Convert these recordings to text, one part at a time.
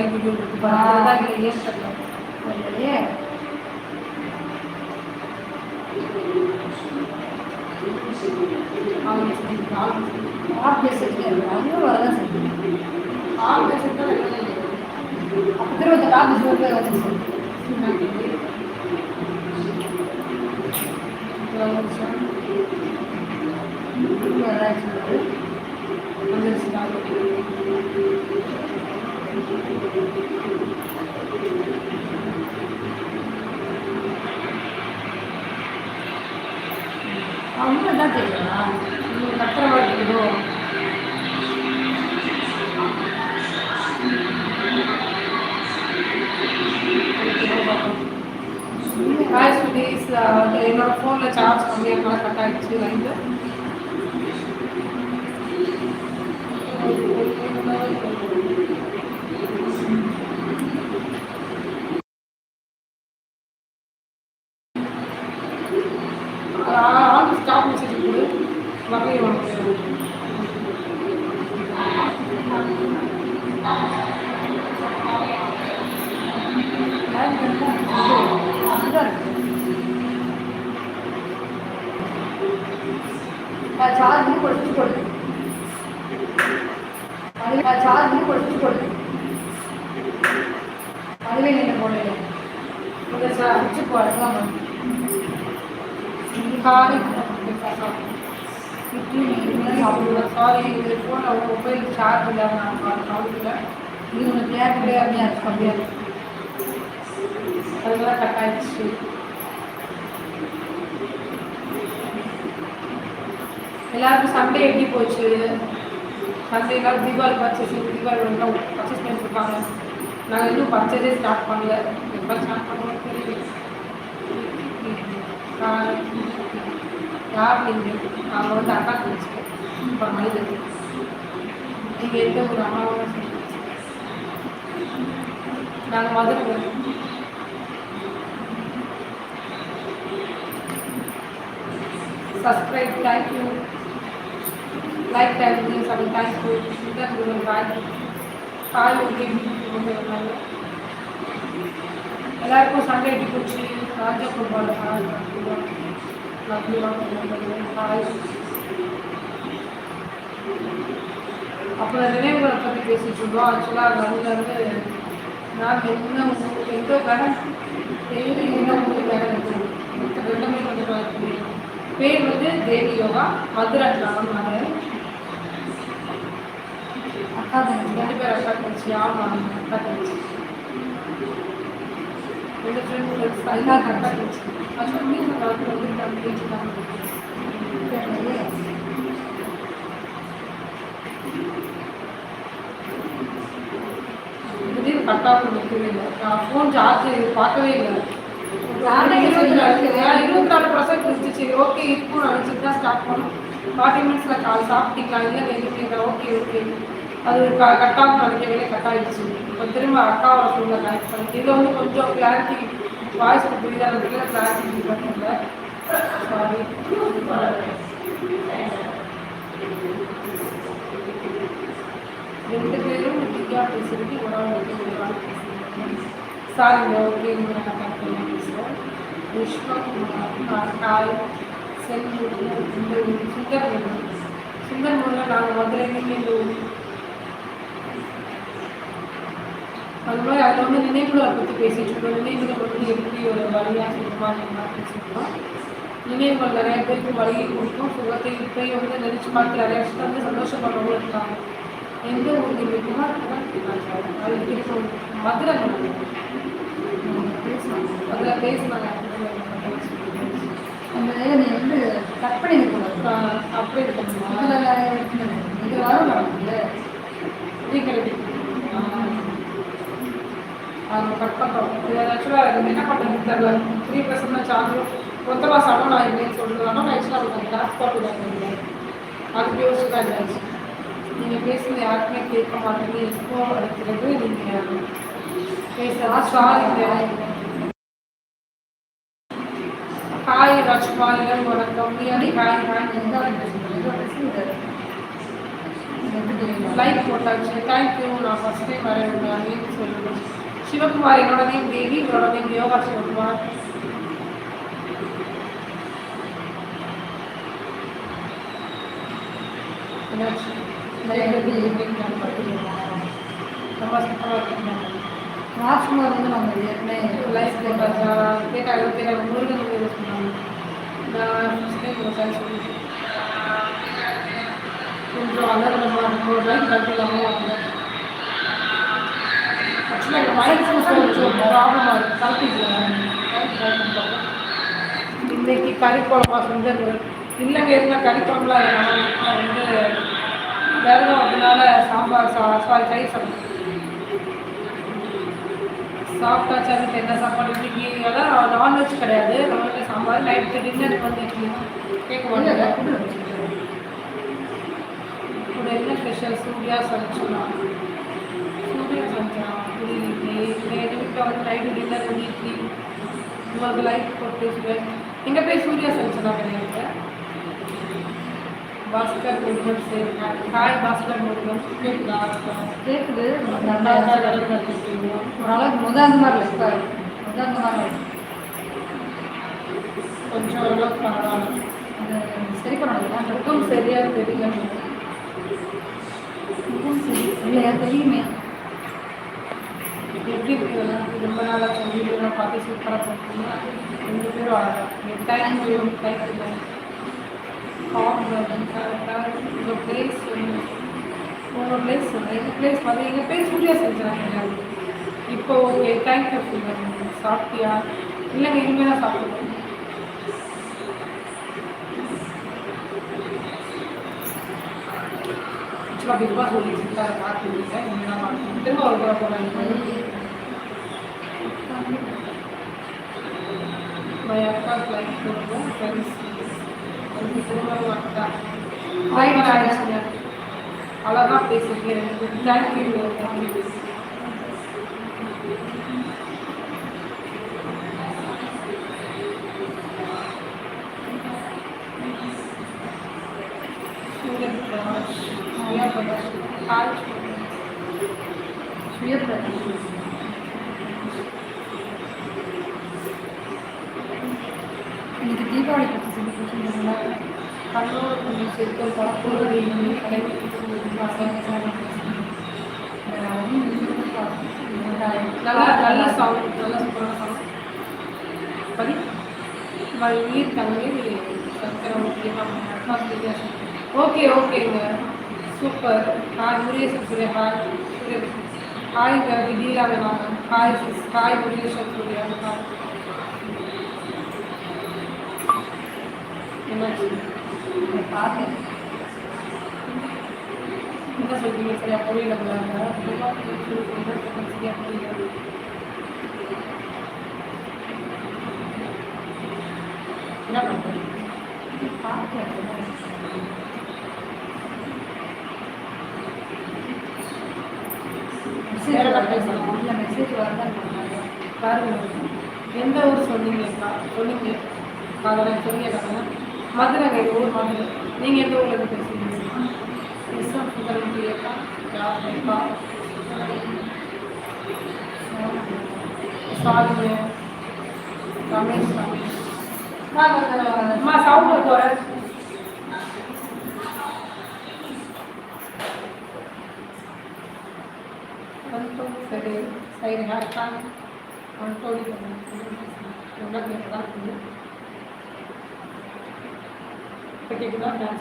Live video இருக்கு பாருங்க. இல்லையே தெரியல இல்லையே அவங்க ஆஃப் அப்புறம் காப்பி வந்து அவங்க தான் தெரியும் கத்துற மாதிரி இருக்குதோ ஹாய் ஸ்வீட்டிஸ் என்னோட ஃபோனில் சார்ஜ் கம்மியாக கட் ஆகிடுச்சு லைட்டு ஆள் ஸ்டாப் மெசேஜ் கொடு வகையை வாங்க சார்ஜ் கொடுத்து கொடு சார்ஜ் கொடுத்து கொடு அதுவே நீங்க போடல இந்த சார் வச்சு போடலாம் சாரி இது ஃபோனில் மொபைல் சார்ஜ் இல்லாமல் நான் கவனிக்கல இது உனக்கு தேவைப்படே அப்படியே அது கம்மியாக அதெல்லாம் கட் ஆயிடுச்சு. எல்லாருக்கும் சண்டே எப்படி போச்சு? சண்டே எல்லாரும் தீபாவளி பர்ச்சேசிங் தீபாவளி எல்லாம் பர்ச்சேஸ் பண்ணிருக்காங்க. நாங்கள் இன்னும் பர்ச்சேஸே ஸ்டார்ட் பண்ணல. எப்போ ஸ்டார்ட் பண்ணுவோம் தெரியல. யார் நீங்கள் அவங்க வந்து அக்கா வச்சுக்கேன் அப்புறம் மனிதன் நீங்கள் எந்த ஒரு அம்மாவோட நாங்கள் மதுரை போகிறோம் subscribe, thank you. Like that video, some thank you. Then we will buy. கால் கொண்டு வந்தாங்க எல்லாருக்கும் சண்டே எப்படி போச்சு ராஜா ஃபுட்பால் ஹாய் ஹாய் அப்புறம் நினைவுகளை பற்றி பேசிட்டு இருந்தோம். ஆக்சுவலாக வந்து நான் என்ன உங்களுக்கு எந்த கடன் தேவி என்ன உங்களுக்கு கடன் இருக்குது ரெண்டுமே கொஞ்சம் பேர் வந்து தேவி யோகா மதுரை கிராமம் நான் அக்கா தங்கச்சி ரெண்டு பேர் அக்கா தங்கச்சி ஆமாம் அக்கா தங்கச்சி ரெண்டு ஃப்ரெண்ட்ஸ் அக்கா தங்கச்சி அப்புறம் மீன் வந்து வந்துருக்காங்க பேசிட்டாங்க திடீர்னு கட்டாக நிற்கவே இல்லை நான் ஃபோன் சார்ஜ் பார்க்கவே இல்லை இருபத்தி நாலு பர்சன்ட் இருந்துச்சு. ஓகே இருக்கும் நினச்சிட்டு தான் ஸ்டார்ட் பண்ணோம் ஃபார்ட்டி மினிட்ஸில் கால் சாப்பிட்டீங்களா? இல்லை எழுதிட்டீங்களா ஓகே ஓகே அது கட்டாக நினைக்கவே கட்டாயிடுச்சு ஆகிடுச்சு இப்போ திரும்ப அக்காவை சொல்ல கனெக்ட் பண்ணி இதில் வந்து கொஞ்சம் கிளாரிட்டி வாய்ஸ் புரியுதா இருக்குல்ல கிளாரிட்டி பண்ணல சாரி ரெண்டு பேரும் திவ்யா பேசுறது ஒரு சாரிங்க ஓகே நீங்கள் நான் பண்ணி பேசுகிறேன் விஸ்வகுமார் காய் செல்வூர் சுந்தர் சுந்தர் சுந்தர்மூர் சுந்தர்மூரில் நாங்கள் மதுரைக்கு இந்த அது மாதிரி அதில் வந்து நினைவுகளை பற்றி பேசிட்டு இருக்கோம். நினைவுகள் வந்து எப்படி ஒரு வழியாக இருக்குமா என்ன பேசியிருக்கோம் நினைவுகள் நிறைய பேருக்கு வழியை கொடுக்கும். சுகத்தை இப்பயும் வந்து நினைச்சு பார்த்து நிறைய விஷயத்தை வந்து சந்தோஷப்படுறவங்களும் இருக்காங்க. எந்த ஊர் நீங்கள் குமார் அது இருக்கும்? மதுரை அதில் பேசினாங்க அந்த நீ வந்து பண்ணிருக்கூடாது ஆஹ் அப்படியே இருக்கணுமா இதில் இது வரும் நமக்கு அவங்க கட் பண்ணுறோம் இது ஆக்சுவலாக என்ன பண்ணுறது தெரியல. த்ரீ பர்சன்ட் சார்ஜ் மொத்தமாக சடம் நான் இல்லைன்னு சொல்கிறது ஆனால் ஆக்சுவலாக அவங்க கிளாஸ் பாட்டு தான் அதுக்கு யோசிச்சு தான் இருந்துச்சு நீங்கள் பேசுறது யாருக்குமே கேட்க மாட்டேங்குது எப்போ எடுக்கிறது நீங்கள் பேசுகிறதா சாரி ஹாய் ராஜ்குமார் வணக்கம். நீ பிரச்சனை இல்லை. எப்படி தெரியும் லைக் போட்டாச்சு. தேங்க்யூ நான் ஃபஸ்ட் டைம் வரேன். நேம் சொல்லுங்கள் சிவகுமார் என்னோட நேம் தேவி என்னோட நேம் யோகா சிவகுமார் என்னாச்சு எப்படி எப்படின்னு பார்த்துக்கலாம் ரொம்ப சூப்பராக இருக்குங்க ராஜ்குமார் வந்து நம்ம ஏற்கனவே லைஃப் போட்டாச்சா கேட்டாங்க கேட்டாங்க முருகன் பேர் சொன்னாங்க நான் ஃபஸ்ட் டைம் போட்டேன் சொல்லிட்டு கொஞ்சம் அலர்னமாக இருக்கும் லைஃப் கட்டிலாமல் வந்தேன் ஆக்சுவலாக இன்னைக்கு கறிக்குழம்பா செஞ்சது. இல்லைங்க இருந்தால் கறிக்குழம்புலாம் வேணாம் நான் வந்து விரதம் அதனால சாம்பார் சா சாரி தயிர் சாப்பிட்டேன் சாப்பிட்டாச்சு அதுக்கு என்ன சாப்பாடு? இன்னைக்கு அதான் நான்வெஜ் கிடையாது. நம்மளுக்கு சாம்பார். நைட்டு டின்னருக்கு வந்து கேட்க மாட்டேங்க கூட என்ன ஸ்பெஷல் சூர்யா சமைச்சோம்னா சூர்யா சமைச்சான் வந்து நைட்டு டின்னர் வந்து இட்லி உங்களுக்கு லைட் போட்டு சுகர் எங்கள் பேர் சூர்யா சமைச்சதா கிடையாது பாஸ்கர் முருகன் சரி. ஹாய் பாஸ்கர் முருகன். கேட்குதா நல்லா ஓரளவுக்கு முதாந்த மாதிரி இல்லை இப்போ. முதாந்த மாதிரி இல்லை. கொஞ்சம் ஓரளவுக்கு பரவாயில்ல. அது சரி பண்ணணும் எனக்கும் சரியா தெரியல. இல்லையா? தெரியுமே. எப்படி இருக்குதுன்னா ரொம்ப நாளாக வீடியோலாம் பார்த்து சூப்பராக பண்ணுறீங்க ரெண்டு பேரும் அழகாக தேங்க்யூ டைம் உங்கள் பிளேஸ் உங்கள் பிளேஸ் எங்கள் பிளேஸ் பார்த்து எங்கள் பேர் சூர்யா செஞ்சுறாங்க இப்போ ஓகே தேங்க்யூ சொல்லுங்கள் சாப்பிட்டியா? இல்லைங்க இனிமேல் தான் சாப்பிடுவோம் ஆக்சுவலாக பிக் பாஸ் ஒரு சித்தாரை பார்த்துருக்கேன் இனிமேல் தான் பார்க்கணும். திரும்ப ஒரு போகிறேன் My account like to friends. எனக்கு திரும்ப அக்கா ஹாய் காய்ச்சிங்க அழகா பேசுறீங்க எனக்கு thank you thank you Suriyan Prakash Surya Prakash hi Suyaprakash இன்னைக்கு தீபாவளி பற்றி சொல்லி பேசுகிறீங்களா கண்ணூர் கொஞ்சம் சேர்த்து பழக்கூட நல்லா நல்ல சாங் நல்ல சூப்பரான சாங் படி உயிர் தங்கி ஓகே ஓகேங்க super hi Murugesan Surya hi Surya hi விதிலா வேணாங்க hi sis hi Murugesan Surya hi என்னாச்சு பார்த்தேன் என்ன சொல்றீங்க சரியா புரியல போல சரியா புரியல என்ன பண்ணுறீங்க பார்த்தேன் வேற மெசேஜ் என்ன பேசலாம்? இல்லை மெசேஜ் வரதான் பண்ணாங்க பாருங்க எந்த ஊர் சொன்னீங்கக்கா சொன்னீங்க அதெல்லாம் சொன்னீங்க மதுரை எங்கள் ஊர் மதுரை நீங்கள் எந்த ஊரில் இருந்து பேசுறீங்க? எஸ்எம் ரமேஷ் அம்மா சவுண்ட் போகிறேன் சரி. சைடு யாருக்கா ஒன்டோடி எவ்வளோ கேட்குதா இருக்குது. இப்போ கேட்குதா டான்ஸ்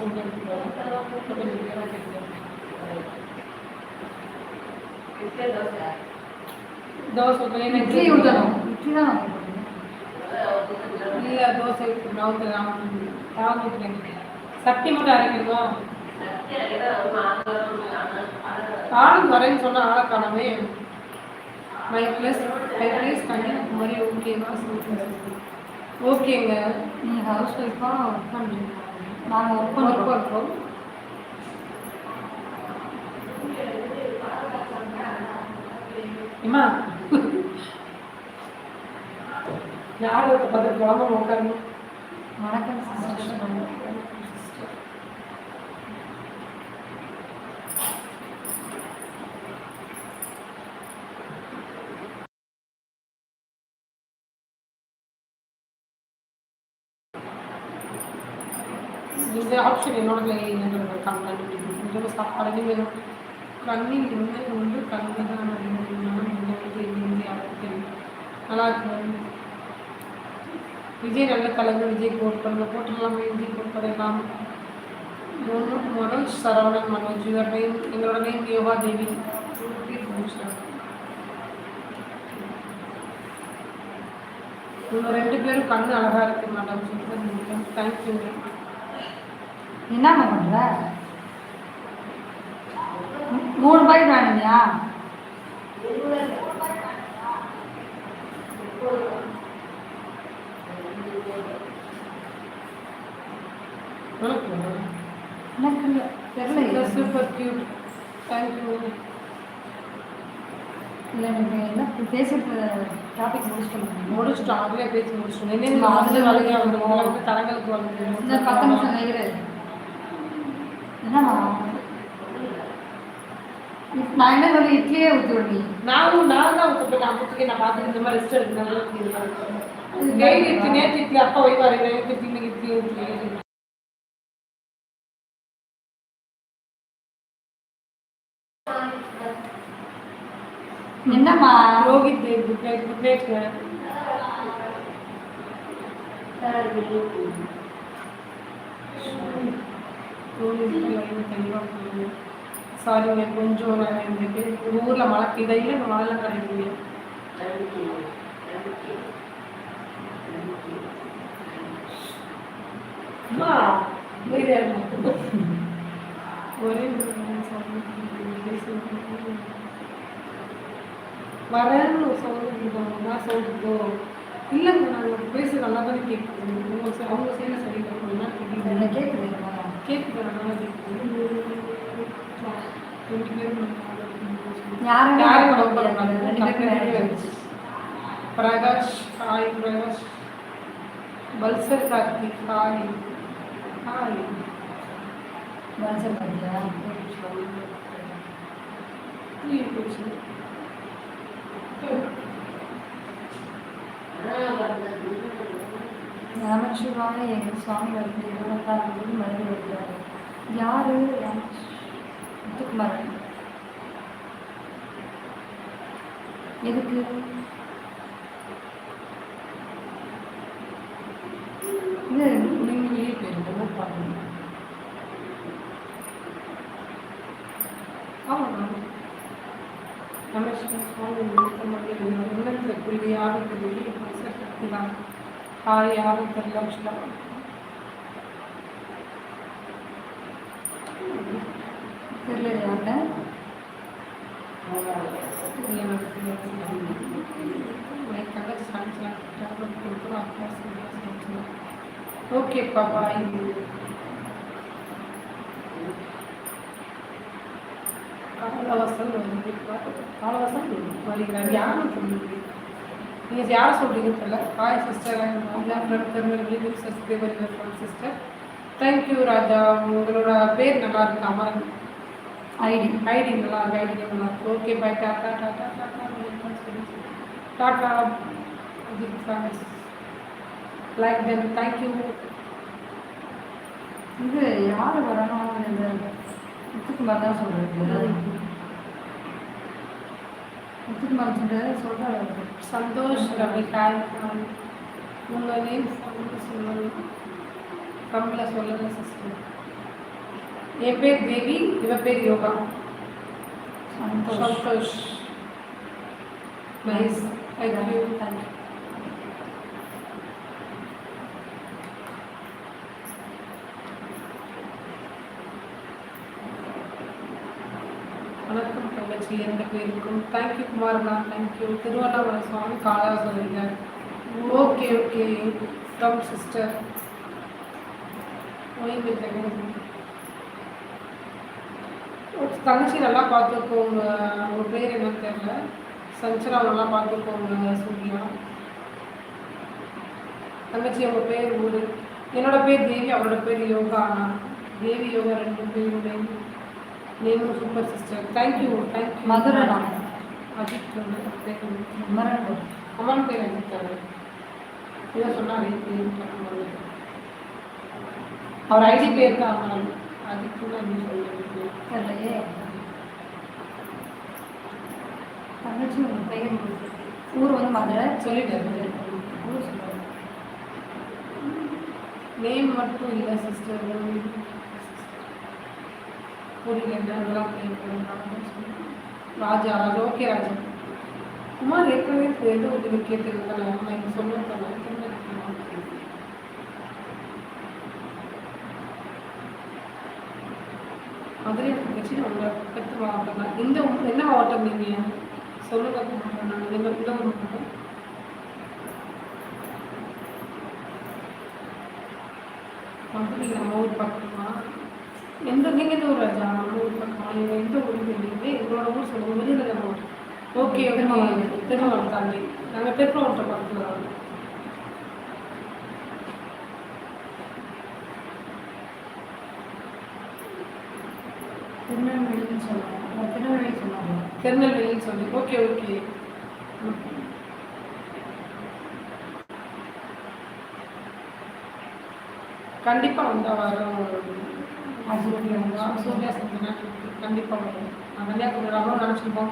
தோசை. இட்லி ஊற்றணும் இட்லி தான் வாங்கி போட்டீங்க இல்லை தோசை நவுத்து நான் சட்டி மட்டும் அரைக்கணுமா? ஆளுக்கு வரேன்னு சொன்ன ஆளை காணவே my plus my place Kanniyakumari ஓகேவா ஓகேங்க நீங்கள் ஹவுஸ் ஒய்ஃபாக ஒர்க் பண்ணுறீங்க நாங்கள் ஒர்க் பண்ணுறோம் பண்ணுறோம் அம்மா யார் ஒரு பத்து கிழமை உட்காரணும் வணக்கம் சிஸ்டர் இந்த ஆப்ஷன் என்னோட இல்லைங்கிறது கம்ப்ளைண்ட் இந்த சாப்பாடு வேணும் கண்ணில் உண்மை ஒன்று கண்ணு தான் இந்தியாவுக்கு நல்லா இருக்கு. விஜய் நல்ல கலந்து விஜய் கோட் பண்ண விஜய் கோட் எல்லாம் மனோஜ் சரவணன் மனோஜ் இவர் நேம் எங்களோட நேம் யோகா தேவி. உங்கள் ரெண்டு பேரும் கண்ணு அழகாக இருக்கு மேடம் சூப்பர் தேங்க்யூ என்னம்மா பண்ற? மூ- மூணு பாக்கெட் வேணுமியா எனக்கு. தெரியல. சூப்பர் கியூட் தேங்க்யூ இல்லை எனக்கு என்ன பேசிட்டு டாபிக் முடிச்சுட்டு முடிச்சிட்டோம். அதுவே பேசி முடிச்சிட்டோம். என்ன வந்து வளைய வந்து உங்களுக்கு தரங்களுக்கு இந்த பத்து வந்து நிமிஷம் வைக்கிறது என்னம்மா இப்ப நான் என்ன சொல்லி இட்லியே ஊற்றி விடுவி நானும் நான் தான் உங்களுக்கு நான் புத்துக்கு நான் பார்த்துட்டு இந்த மாதிரி ரெஸ்ட் எடுக்கணும் டெய்லி இட்லி நேற்று இட்லி அப்பா வைவாரு நேற்று இட்லி இன்னைக்கு இட்லி இட்லி என்னம்மா Rohit Dev good night good night சாரிங்க கொஞ்சம் நான் எனக்கு உங்கள் ஊரில் மழை பெய்தா இல்லை இந்த மழைலாம் கிடைக்குங்க அம்மா ஒரே ஒரு நிமிஷம் sorry. வரேன்னு சொல்லுங்க இல்லைங்க நாங்கள் பேசி நல்லா தானே கேட்குறோம் அவங்க Prakash hi Prakash pulsar Karthik hi hi மனுஷன் பார்த்தியா? நமச்சிவாய எங்கள் சுவாமி வந்து இருபத்தாறு மணிக்கு மருந்து வருகிறார் யார்? முத்துக்குமார் எதுக்கு? இது நீங்கள் வெளியே பார்க்கணும் பாருங்க ஆமாம் நமஸ்காரம் சுவாமி உள்ளத்தில் புள்ளி யாரும் புள்ளி சக்தி தான் ஹாய் யாரும் தெரியல விஷயம் தெரியல யார்கிட்ட ஓகே பாபாய் காலவாசல் வந்து காலவாசல் வருகிறார் யாரும் சொல்லுங்க நீங்கள் யாரை சொல்கிறீங்க தெரியல. Hi sister Tirunelveli subscriber sister thank you Raja உங்களோட பேர் நல்லா இருக்கு. அமரன். ஐடி ஐடி நல்லா இருக்கு. ஐடி நல்லா இருக்கு. Okay bye tata tata tata tata like then thank you இது யார் வரணும் இந்த முத்துக்குமார் தான் சொல்றது. முத்துக்குமார் சொல்றது சொல்றாரு. சந்தோஷ் ரவி ஹாய் உங்கள் நேம் சொல்லணும் கம்மல சொல்லல சிஸ்டர் என் பேர் தேவி இவ பேர் Yoga. Santhosh. Santhosh. Nice thank you வணக்கம் தங்கச்சி எந்த பேருக்கும். தேங்க்யூ குமாரண்ணா தேங்க்யூ திருவண்ணாமலை சுவாமி காலா சொல்லுங்க ஓகே ஓகே கம் சிஸ்டர் ஓய்வு தங்கச்சி நல்லா பார்த்துருக்கோங்க உங்கள் பேர் என்னன்னு தெரியல. சஞ்சனா நல்லா பார்த்துருக்கோங்க சூர்யா. தங்கச்சி அவங்க பேர் ஊர். என்னோட பேர் தேவி அவரோட பேர் யோகா தேவி யோகா ரெண்டு பேருடைய நேமும் super sister thank you thank you Madurai தான். அஜித் வந்து பேர் அம்மன் பேர் அஜித் தானே இதை சொன்னாரு பேர் அவர் ஐடி பேர் தான் அதுக்கு நான் சொல்லுவேன் தெரியலையே தங்கச்சி ஒரு பையன் ஊர். வந்து மதுரை? சொல்லிட்டாரு ஊர் சொல்லுவாங்க நேம் மட்டும் இல்லை சிஸ்டர் புரியல அதெல்லாம் கேட்கணும் ராஜா ராஜா ராஜா குமார் ஏற்கனவே எந்த உதவி கேட்டிருக்கேன் நான் இங்கே சொல்லிருக்கேன் மதுரை வச்சு உங்களை பத்து மாவட்டம் தான் இந்த என்ன மாவட்டம் நீங்கள் சொல்லுங்க நான் இந்த இந்த ஊர் மாவட்டம் மதுரை நம்ம ஊர் பக்கமாக எந்த நீங்கள் எந்த ஊர் ராஜா நம்ம ஊர் பக்கமா நீங்கள் எந்த ஊருக்கு தெரியுது. எங்களோட ஊர் சொல்லும் போது இந்த ஓகே ஓகே திருமாவளவன். திருமாவளம் தாண்டி நாங்கள் திருமாவட்டம் பக்கத்தில் வரோம். திருநெல்வேலின்னு சொல்லுவாங்க. திருநெல்வேலி சொன்னாங்க திருநெல்வேலின்னு சொல்லி. Okay okay. கண்டிப்பாக வந்தால் வரோம். சூர்யா சூர்யா சந்திரனா கண்டிப்பாக வரும். நான் கன்னியாகுமரி வரணும் நினச்சிருக்கோம்.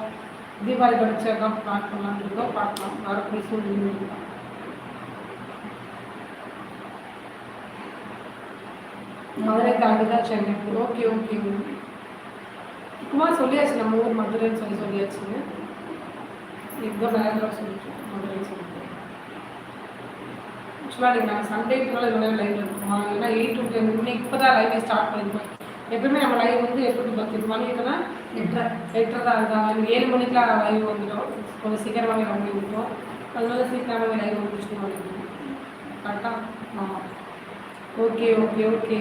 தீபாவளி படிச்சதான் பிளான் பண்ணலாம்னு இருக்கோம். பார்க்கலாம். வரக்கூடிய சூழ்நிலை இருக்கா? மதுரை தாண்டி தான் சென்னை. ஓகே ஓகே குமார் சொல்லியாச்சு நம்ம ஊர் மதுரைன்னு சொல்லி சொல்லியாச்சுங்க இப்போ நேரத்தில் சொல்லிட்டு மதுரைன்னு சொல்லி ஆக்சுவலாக நீங்கள் நாங்கள் சண்டேக்குனால இந்த மாதிரி லைவ் இருக்குமா ஏன்னா எயிட் டு டென் மணி இப்போ தான் லைவை ஸ்டார்ட் பண்ணியிருக்கோம் எப்பவுமே நம்ம லைவ் வந்து எட்டு டு பத்து மணி இருக்குன்னா எட்டரை எட்டரை தான் இருந்தாங்க ஏழு மணிக்கெலாம் லைவ் வந்துடும். கொஞ்சம் சீக்கிரமாகவே நம்ம விட்டோம் அதனால சீக்கிரமாகவே லைவ் முடிச்சுட்டு வந்துடும் கரெக்டாக ஆமாம் ஓகே ஓகே ஓகே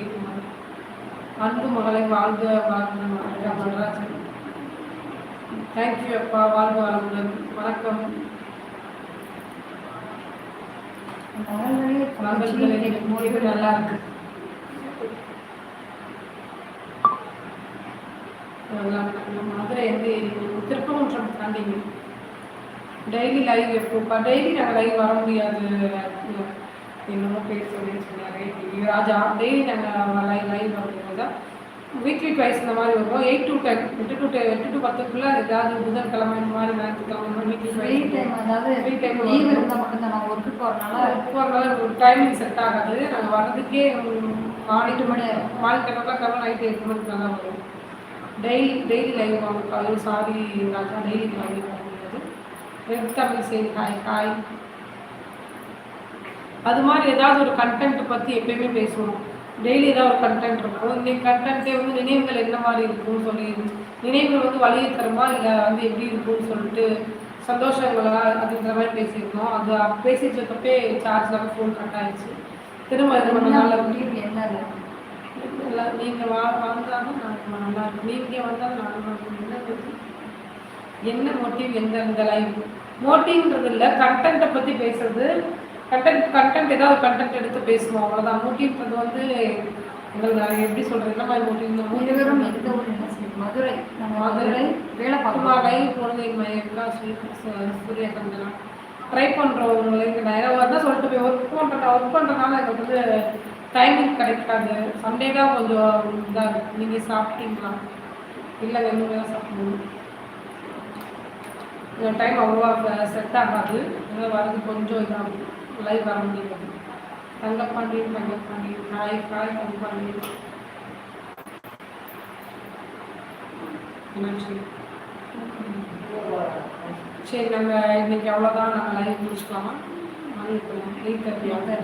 அன்பு மகளை வாழ்க வாழ்க்கணும் நடராஜன் தேங்க்யூ அப்பா. வாழ்க வளமுடன். வணக்கம். முடிவு நல்லா இருக்கு நல்லா இருக்கு. மதுரை எந்த திருப்பமன்றம் தாண்டிங்க. டெய்லி லைவ் எப்போப்பா? டெய்லி நாங்கள் லைவ் வர முடியாது. என்னமோ பேர் சொல்லி சொன்னாரு. ராஜா டெய்லி நாங்கள் லைவ் லைவ் வர தான் வீக்லி ட்வைஸ் இந்த மாதிரி வரும். எயிட் டு டென் எட்டு டு எட்டு டு பத்துக்குள்ள ஏதாவது புதன்கிழமை இந்த மாதிரி ஞாயிற்றுக்கிழமை வீக்லி ஃப்ரீ டைம் அதாவது Free time லீவ். இருந்தால் மட்டும்தான் நான் ஒர்க்கு போகிறனால ஒரு டைமிங் செட் ஆகாது. நாங்கள் வர்றதுக்கே எட்டு மணி. மார்னிங் டென் ஓ கிளாக் வரலாம் நைட் எட்டு மணிக்கு தான் வரும். டெய்லி டெய்லி லைவ் வாங்க காலையில் சாரி ராஜா டெய்லி லைவ் வர முடியாது. வெப் தமிழ் செய்தி ஹாய் ஹாய் அது மாதிரி ஏதாவது ஒரு கண்டென்ட் பற்றி எப்பயுமே பேசுவோம். டெய்லி ஏதாவது ஒரு கண்டென்ட் இருக்கும் இன்னைக்கு கண்டென்ட்டே வந்து நினைவுகள் என்ன மாதிரி இருக்கும்னு சொல்லி நினைவுகள் வந்து வழியை தருமா இல்லை வந்து எப்படி இருக்கும்னு சொல்லிட்டு சந்தோஷங்களா அப்படிங்கிற மாதிரி பேசியிருந்தோம். அது பேசிட்டு இருக்கப்பே சார்ஜ் இல்லாமல் ஃபோன் கட் ஆயிடுச்சு. திரும்ப இது பண்ண நாள் முடிவு என்ன இல்லை நீங்கள் வா வந்தாலும் நாளைக்கு நல்லா இருக்கும். நீங்கள் வந்தாலும் வரணும். என்ன? என்ன மோட்டிவ் எந்த இந்த லைவ் மோட்டிவ்ன்றது இல்லை கண்டென்ட்டை பற்றி பேசுறது கண்டென்ட் கண்டென்ட் ஏதாவது கண்டென்ட் எடுத்து பேசணும் அவ்வளோதான் மோட்டிவ்ன்றது வந்து எங்களுக்கு நான் எப்படி சொல்கிறது என்ன மாதிரி மோட்டிவ் இருவரும் எந்த ஊர் என்ன மதுரை மதுரை. வேலை சும்மா பார்க்கலாம் லைவ் போடுறது எங்கள் எங்கா ஸ்ரீ சு- சூர்யா கந்தனா ட்ரை பண்ணுறவங்களுக்கு நான் தான் சொல்லிட்டு போய் ஒர்க் பண்ணுறேன் ஒர்க் பண்ணுறதுனால எனக்கு வந்து டைமிங் கிடைக்காது. சண்டே தான் கொஞ்சம் இதாக இருக்கும் நீங்கள் சாப்பிட்டீங்களா? இல்லை தான் சாப்பிடணும். இந்த டைம் அவ்வளோவா செட் ஆகாது. வரது கொஞ்சம் இதாகும். லைவ் வர முடியாது தங்கப்பாண்டி தங்கப்பாண்டி காய் காய் தங்கப்பாண்டி நன்றி சரி நம்ம இன்னைக்கு அவ்வளோதான் நம்ம லைவ் முடிச்சுக்கலாமா எயிட் தேர்ட்டி ஆகுது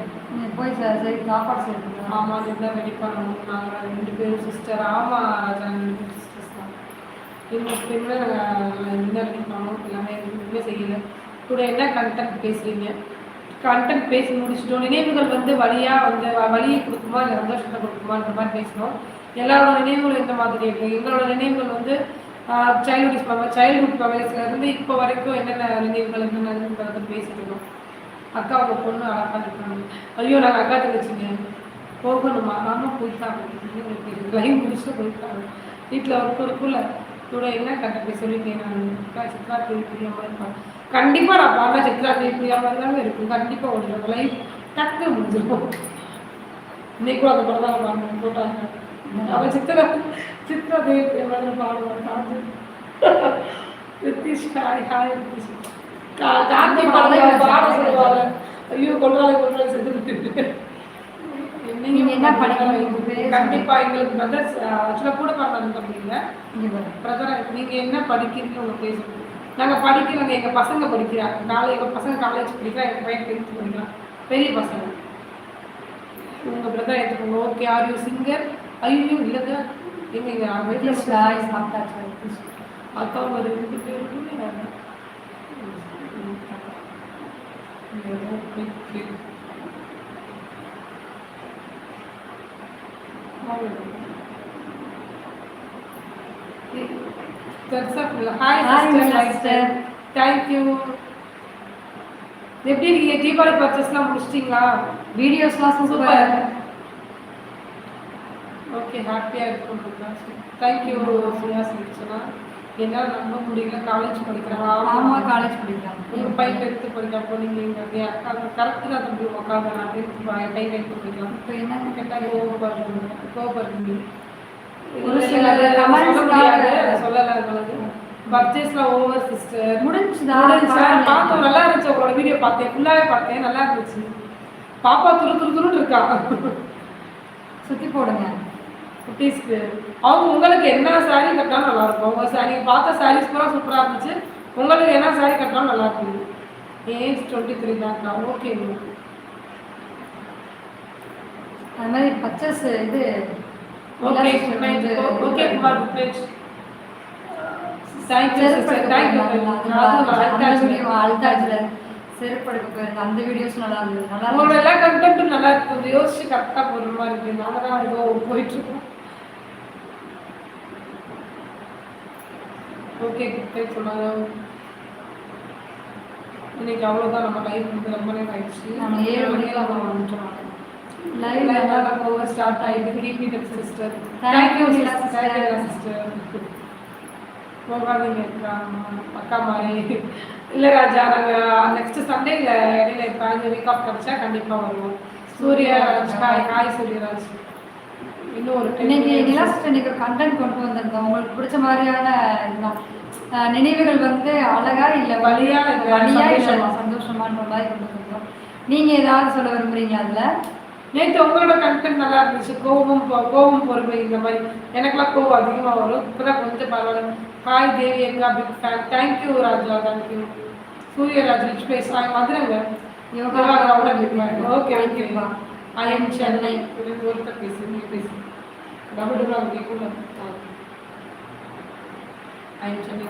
போய் சரி சரி சாப்பாடு செய்யணும் ஆமாம் இதுதான் ரெடி பண்ணணும் நாங்கள் ரெண்டு பேரும் சிஸ்டர் ஆமாம் ரெண்டு சிஸ்டர்ஸ் தான் இன்னும் பின்ன என்ன ரெடி பண்ணணும் எல்லாமே எதுவுமே செய்யலை கூட என்ன கண்டென்ட் பேசுவீங்க கண்டென்ட் பேசி முடிச்சிட்டோம். நினைவுகள் வந்து வழியாக வந்து வழியை கொடுக்குமா இல்லை சந்தோஷத்தை கொடுக்குமான்ற மாதிரி பேசினோம். எல்லாரோட நினைவுகள் எந்த மாதிரி இருக்கு. எங்களோட நினைவுகள் வந்து சைல்டுஹுட் மெமரி சைல்டுஹுட் மெமரிஸ்லேருந்து இப்போ வரைக்கும் என்னென்ன நினைவுகள் என்னென்ன பேசிட்டு இருக்கோம். அக்கா பொண்ணு அழகா இருக்காங்க. ஐயோ நாங்கள் அக்கா தங்கச்சிங்க. போகணுமா? ஆமாம் போயிட்டாங்க லைன் முடிச்சுட்டு போயிட்டாங்க வீட்டில் ஒர்க் இருக்குல்ல கூட என்ன கண்டக்ட் சொல்லிட்டேன் நான். அக்கா சித்ரா தேவி பிரியாமல் இருப்பாங்க கண்டிப்பாக நான் பாருங்க சித்ரா பிரியாமல் தாங்க இருக்கும். கண்டிப்பாக ஒரு லைஃப் டக்கு முடிஞ்சிருக்கும் இன்னைக்கு கூட அந்த படம் தான் பாருங்க. போட்டாங்க. அவன் சித்திரா சித்ரா தேவி எல்லாரும் பாடுவாங்க. காஞ்சு நிதிஷ் ஹாய் ஹாய் கா- கார்த்தி படம் பாட சொல்லுவாங்க. ஐயோ கொள்ளாத கொள்ளாத செத்து நீங்க என்ன படிக்கிறீங்க? உங்க பேரு கண்டிப்பா எங்களுக்கு பிரதர்ஸ் ஆக்சுவலாக கூட இங்க பாருங்க. பிரதர் நீங்க என்ன படிக்கிறீங்க உங்க பேசணும் நாங்க படிக்கிறோங்க எங்க பசங்க படிக்கிறாங்க காலேஜ் எங்க பசங்க காலேஜ் படிக்கிறாங்க எங்க பையன் டென்த் படிக்கிறான் பெரிய பசங்க. உங்க பிரதர் எடுத்துக்கோங்க ஓகே ஆர் யூ சிங்கர் ஐயோ இல்லைங்க எங்க எங்க நிதிஷ் வீட்டில் சாப்பிட்டாச்சு. அக்கா ஒரு ரெண்டு பேருக்குமே hi Hi, sister sister. Thank you எப்படி இருக்கீங்க? தீபாவளி பர்ச்சேஸ்லாம் முடிச்சிட்டிங்களா? வீடியோஸ்லாம் சூப்பர் ஓகே ஹாப்பியாக இருக்கும். தேங்க்யூ சுயா சிரிச்சனா என்னால் நம்ப முடியல. காலேஜ் படிக்கிறேன் ஆமா காலேஜ் படிக்கிறாங்க. உங்கள் பையன் டென்த்து படிக்கிறப்போ நீங்கள் எங்கள் அக்கா கரெக்டு தான் தம்பி உட்காந்து நான் டென்த்து பையன் டென்த்து படிக்கலாம் இப்போ என்ன கேட்டால் கோவப்படுறீங்க கோவப்படுறீங்க ஒரு சில சொல்ல comments முடியாது. காக- சொல்லலை. உங்களுக்கு பர்ச்சேஸ்லாம் ஓவர் சிஸ்டர் முடிஞ்சுதா? சார் பார்த்தோம் நல்லா இருந்துச்சு உங்களோட வீடியோ பார்த்தேன். ஃபுல்லாகவே பார்த்தேன். நல்லா இருந்துச்சு. பாப்பா துரு துரு துருன்னு இருக்கா? சுத்தி போடுங்க. குட்டீஸ்க்கு. அவங்க உங்களுக்கு என்ன saree கட்டினாலும் நல்லா இருக்கும். உங்க பார்த்த sarees பூரா சூப்பரா இருந்துச்சு. உங்களுக்கு என்ன saree கட்டினாலும் நல்லா இருக்கும். ஏஜ் டுவெண்ட்டி த்ரீ தான்க்கா ஓகே அது மாதிரி பர்ச்சேஸ் இது ஓகே குமார் தேங்க்யூ போயிருந்தாங்க. அந்த வீடியோஸ் நல்லா இருந்தது. நல்லா உங்களோட இருந்துச்சு. எல்லா கண்டென்ட்டும் நல்லா இருக்கு கொஞ்சம் யோசிச்சு கரெக்டாக போடுற மாதிரி இருக்கு நாங்க தான் ஏதோ போயிட்டு இருக்கோம். ஓகே குட் சொன்னாங்க இன்னைக்கு அவ்வளோதான் நம்ம லைவ் வந்து ரொம்ப நேரம் ஆயிடுச்சு. நாங்க ஏழு மணிக்கு நம்ம அப்புறம் வந்துட்டோம் லைவ் ஓவர் ஸ்டார்ட் ஆயிடுது sister thank you. Thank you sister போகாதீங்க அக்கா அக்கா மாதிரி. இல்லை ராஜா நாங்கள் நெக்ஸ்ட் சண்டே இல்லை இடையில இப்போ வீக் ஆஃப் கிடச்சா கண்டிப்பாக வருவோம். சூரியராஜ் இன்னைக்கு இன்னைக்கு கண்டென்ட் கொண்டு வந்திருந்தோம். உங்களுக்கு பிடிச்ச மாதிரியான இதுதான். நினைவுகள் வந்து அழகா இல்ல இல்ல வழியா இல்ல சந்தோஷமா? சந்தோஷமான்ற மாதிரி கொண்டு வந்திருந்தோம். நீங்க ஏதாவது சொல்ல விரும்புறீங்களா அதுல? நேற்று உங்களோட கண்டென்ட் நல்லா இருந்துச்சு. கோபம் பொ- கோபம் பொறுமை இந்த மாதிரி. எனக்கெல்லாம் கோபம் அதிகமாக வரும். இப்போதான் கொஞ்சம் பரவாயில்ல. Hi Devi எங்கா big fan thank you Raja. Thank you Suriyaraj rich place நான் வந்துடுங்க யோகா ஓகே ஓகே தேங்க்யூப்பா. ஐ எம் சென்னை ஒருத்தர் பேசு நீ பேசு. டபுள் டபுள் அவங்க கூட ஐ எம் சென்னை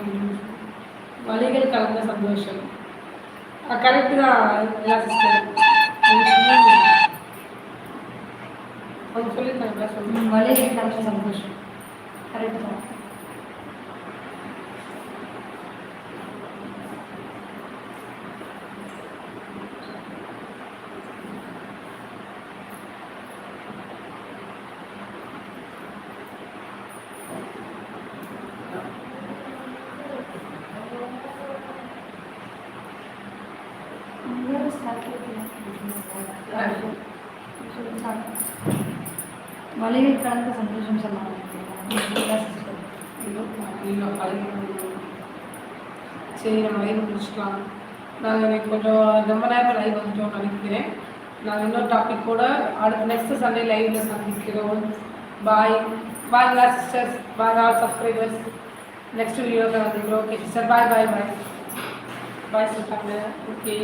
வழிகள் கலந்த சந்தோஷம். கரெக்டு தான் எல்லா சிஸ்டர் அவங்க சொல்லியிருக்காங்க சொல்லுங்க ம், வழியை கலந்த சந்தோஷம் கரெக்ட் தான் வழிகள் கலந்த சந்தோஷம் சொல்லலாம் இன்னும் பழகி சரி நம்ம லைவ் முடிச்சுக்கலாம் நாங்கள் இன்னைக்கு கொஞ்சம் ரொம்ப நேரம் லைவ் வந்துட்டோம்னு நினைக்கிறேன் நாங்கள் இன்னொரு டாபிக் கூட அடுத்த நெக்ஸ்ட் சண்டே லைவ்ல சந்திக்கிறோம் பாய் பாய் எல்லா sisters bye all subscribers next வீடியோவில் வந்துக்கிறோம் ஓகே சிஸ்டர் பாய் பாய் பாய் பாய் சொல்லிட்டாங்க ஓகே